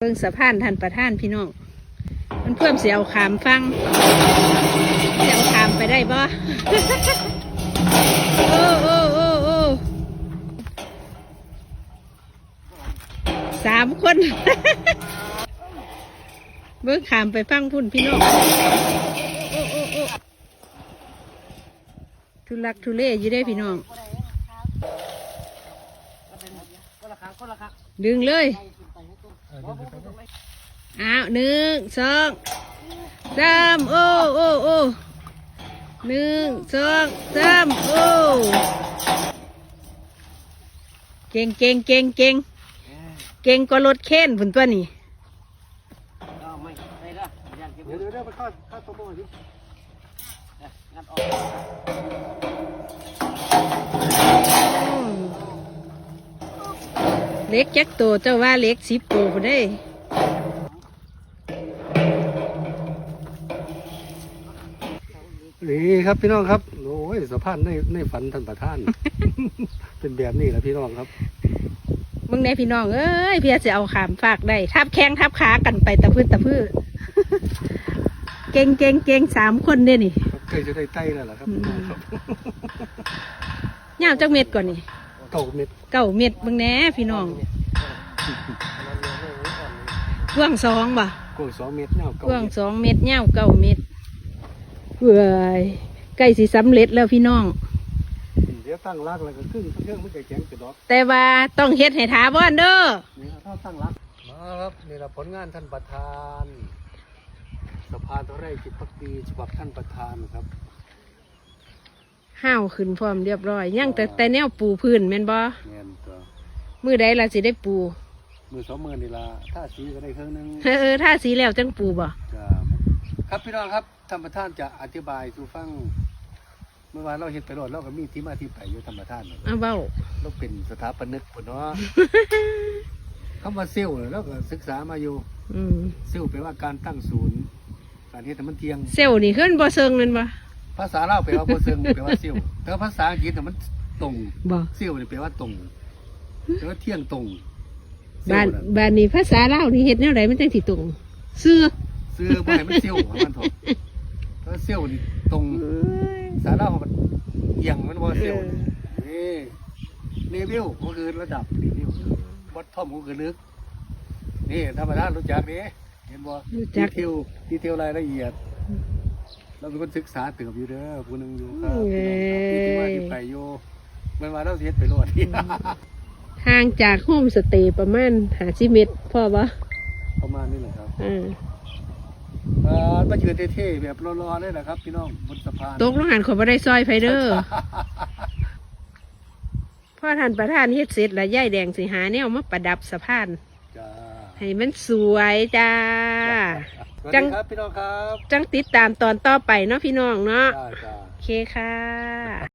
เบิ่งสะพานท่านประธานพี่น้องมันเพิ่มเสียวขามฟังเสียวขามไปได้บ่โอ้โอ้โอ้โอ้สามคน เบิ่งขามไปฟังพุ่นพี่น้องโอ้โอ้โอ้ทุลักทุเลอยู่ได้พี่น้องดึงเลย อ้าวหนึ่งสองสามโอ้โอ้โอ้หนึ่งสองสามโอ้เก่งเก่งเก่งเก่งเก่งก็รถเข็นผุนตัวนี้เดี๋ยวเดี๋ยวเดี๋ยวไปข้าข้าตัวโม่ดิงัดอืม เล็กจักโตเจ้าว่าเล็กสิบโตพุ่นได้ นี่ครับพี่น้องครับ โอ้ยสะพานในในฝันท่านประธาน เป็นแบบนี้แหละพี่น้องครับมึงในพี่น้องเอ้ยเพี่จะเอาขามฝากได้ ทับแข้งทับขากันไปตะพื้นตะพื้นเก่งเก่งเก่งสามคนเนี่ยนี่ครับเคยจะได้ไต้แล้วล่ะครับพี่น้องครับยาวจักเม็ดก่อนนี่ เก่าเม็ดเก้าเม็ดมึงแหน่พี่น้องกว้างสองบ่กว้างสองเม็ดเนาะกเก่าว้างเม็ดสองเม็ดยาวเก้าเม็ดเว้ยใกล้สิสำเร็จแล้วพี่น้อง เดี๋ยวตั้งรักแล้วก็ขึ้นเครื่องมันจะแข็งกระดอกแต่ว่าต้องเฮ็ดให้ถาวรเด้อนี่ครับถ้าตั้งรักมาครับนี่แหละผลงานท่านประธาน สภาทไร่จิตพักดีฉบับท่านประธานครับ ห้าวขึ้นพร้อมเรียบร้อยยังแต่แต่แนวปูพื้นแม่นบ่เงินตัวมือใดล่ะสิได้ปู มือสองมือนี่ละถ้าสีก็ได้เครื่องหนึงเออถ้าสีแล้วจังปูบ่ครับครับพี่น้องครับท่านประธานจะอธิบายสู่ฟังเมื่อวานเราเห็นไปรถเราก็มีที่มาที่ไปอยู่ธรรมทานเอาเว้าเราเป็นสถาปนิกปุ่นเนาะคำว่าเซลล์เนี่ยเราก็ศึกษามาอยู่อืมเซลล์แปลว่าการตั้งศูนย์การเฮ็ดให้มันเที่ยงเซลล์นี่ขึ้นบ่เซิงแม่นบ่ ภาษาเราวแปลว่าโพเซิงแปลว่าเซลล์แต่ว่าภาษาอังกฤษน่ะมันตรงบ่เซลล์นี่แปลว่าตรงแปลว่าเที่ยงตรงเซลบ้านล์น่ะบ้านนี้ภาษาลาวนี่เฮ็ดแนวใดมันจังสิตรงเสื้อซื้อบ่ให้มันเซลล์มันเถอะเพราะเซลล์นี่ตรงภาษาเราวมันเอียงมันว่าเซลล์นี่เลเวลก็คือระดับเลเวลวัดท่อมก็คือลึก นี่ธรรมดารู้จักนี่เห็นบ่รู้จัก ดีเทลดีเทลรายละเอียด เราเป็นคนศึกษาเติบอยู่เด้อผู้หนึงอยู่ครับเอ้พี่น้องครับที่ที่ยมาที่ไปอยู่มันมาเราเสียไปโลดห่างจากโฮมสเตย์ประมาณ50เมตรพอบ่ประมาณนี้แหละครับอ่าเอ่อมายืนเท่ๆแบบรอๆเลยแหละครับ พี่น้องบนสะพานตกลงหันขอยบ่ได้ซอยไผเด้อพ่อท่านประธานเฮ็ดเสร็จแล้วยายแดงสิหาแนวมาประดับสะพาน จ้า ให้มันสวยจ้าสวัส จังดีครับพี่น้องครับ จังติดตามตอนต่อไปเนาะพี่น้องเนาะจ้าจ้าโอเคค่ะ